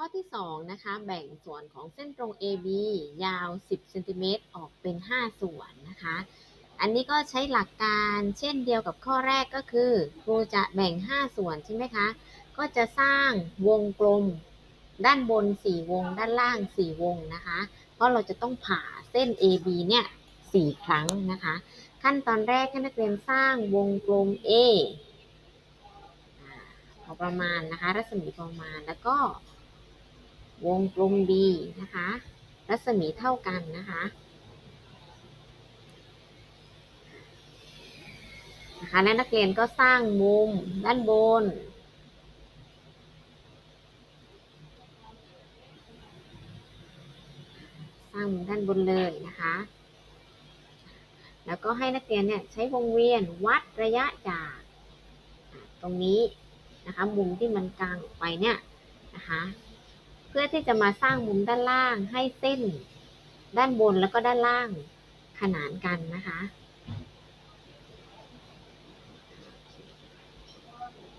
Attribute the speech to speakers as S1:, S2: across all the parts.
S1: ข้อที่ 2 นะคะ แบ่งส่วนของเส้นตรง AB ยาว 10เซนติเมตรออกเป็น 5 ส่วนนะคะ อันนี้ก็ใช้หลักการเช่นเดียวกับข้อแรกก็คือครูจะแบ่ง 5 ส่วนใช่ไหมคะ ก็จะสร้างวงกลมด้านบน 4 วง ด้านล่าง 4 วงนะคะ เพราะเราจะต้องผ่าเส้น AB เนี่ย 4 ครั้งนะคะ ขั้นตอนแรกให้นักเรียนสร้างวงกลม A พอประมาณนะคะ รัศมีประมาณแล้วก็ วงกลม B นะคะ รัศมีเท่ากันนะคะนะคะและนักเรียนก็สร้างมุมด้านบน สร้างมุมด้านบนเลยนะคะ แล้วก็ให้นักเรียนเนี่ยใช้วงเวียนวัดระยะจากตรงนี้นะคะมุมที่มันกลางออกไปเนี่ยนะคะ เพื่อที่จะมาสร้างมุมด้านล่างให้เส้น ด้านบนแล้วก็ด้านล่างขนานกันนะคะ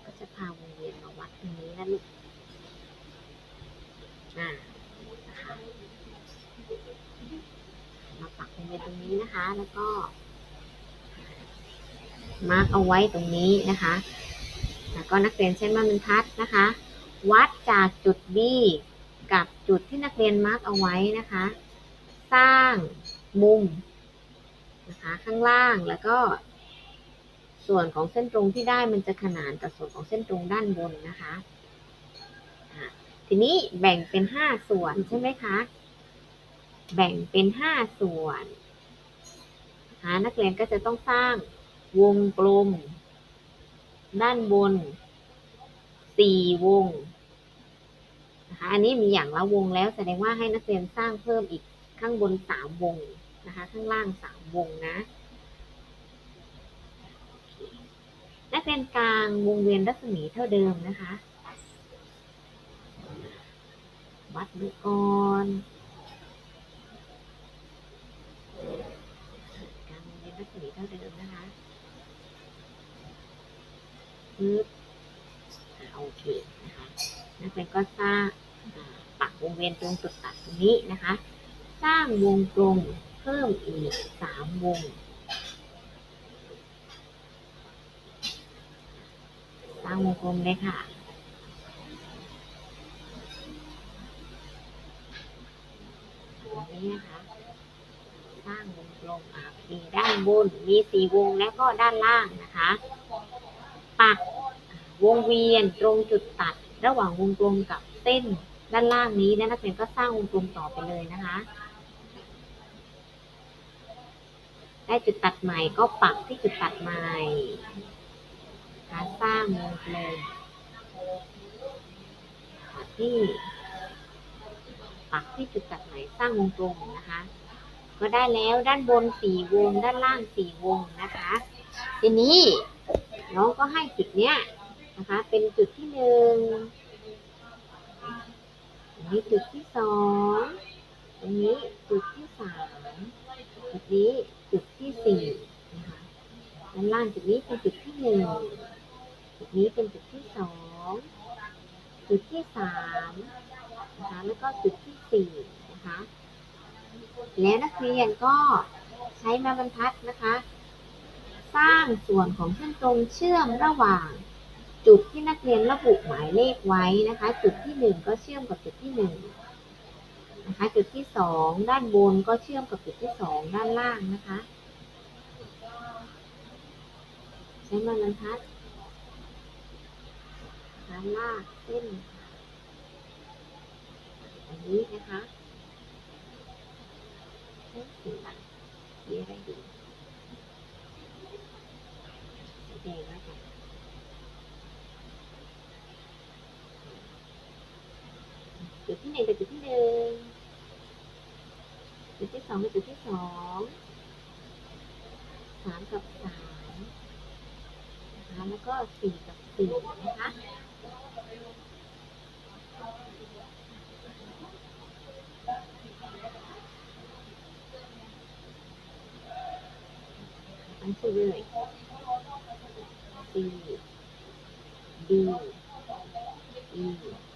S1: ก็จะพาวงเวียนมาวัดตรงนี้นะลูกอ่านะคะมาปักวงเวียนตรงนี้นะคะ แล้วก็มาร์กเอาไว้ตรงนี้นะคะ แล้วก็นักเรียนใช้ไม้บรรทัดนะคะ วัดจากจุด B กับจุดที่นักเรียนมาร์กเอาไว้นะคะ สร้างมุมนะคะข้างล่างแล้วก็ส่วนของเส้นตรงที่ได้มันจะขนานกับส่วนของเส้นตรงด้านบนนะคะทีนี้แบ่งเป็น 5 ส่วนใช่ไหมคะ แบ่งเป็น 5 ส่วนนะคะนักเรียนก็จะต้องสร้างวงกลม ด้านบน 4 วง นะคะ อันนี้มีอย่างละวงแล้วแสดงว่าให้นักเรียนสร้างเพิ่มอีกข้างบน3วงนะคะ ข้างล่าง3วงนะ นักเรียนกลางวงเวียนรัศมีเท่าเดิมนะคะ วัดดูก่อนกลางวงเวียนรัศมีเท่าเดิมนะคะปึ๊บโอเคนะคะนักเรียนก็สร้าง ปักวงเวียนตรงจุดตัดตรงนี้นะคะ สร้างวงกลมเพิ่มอีก3วงสร้างวงกลมเลยค่ะตรงนี้นะคะสร้างวงกลมอะมีด้านบนมีสี่วงแล้วก็ด้านล่างนะคะ ปักวงเวียนตรงจุดตัดระหว่างวงกลมกับเส้น ด้านล่างนี้และนักเรียนก็สร้างวงกลมต่อไปเลยนะคะ ได้จุดตัดใหม่ก็ปักที่จุดตัดใหม่นะคะสร้างวงกลมที่ปักที่จุดตัดใหม่สร้างวงกลมนะคะก็ได้แล้วด้านบนสี่วง ด้านล่างสี่วงนะคะ ทีนี้น้องก็ให้จุดเนี้ยนะคะ เป็นจุดที่หนึ่ง อันนี้จุดที่สองอันนี้จุดที่สามจุดนี้จุดที่สี่นะคะด้านล่างจุดนี้เป็นจุดที่หนึ่งจุดนี้เป็นจุดที่สองจุดที่สามนะคะแล้วก็จุดที่สี่นะคะแล้วนักเรียนก็ใช้ม้บรรทัดนะคะ สร้างส่วนของเส้นตรงเชื่อมระหว่าง จุดที่นักเรียนระบุหมายเลขไว้นะคะ จุดที่หนึ่งก็เชื่อมกับจุดที่หนึ่งนะคะจุดที่สองด้านบนก็เชื่อมกับจุดที่สองด้านล่างนะคะใช้ม้บรรทัดด้านล่างเส้นอันนี้นะคะเส้นสีหลังสีอะไรดีสีแดงแล้วกันจุดที่หนึ่ งกับจุดที่หนึ่งจุดที่สองกับจุดที่สองสามกับสามนะคะแล้วก็สี่กับสี่นะคะตั้งชื่อเลย C D E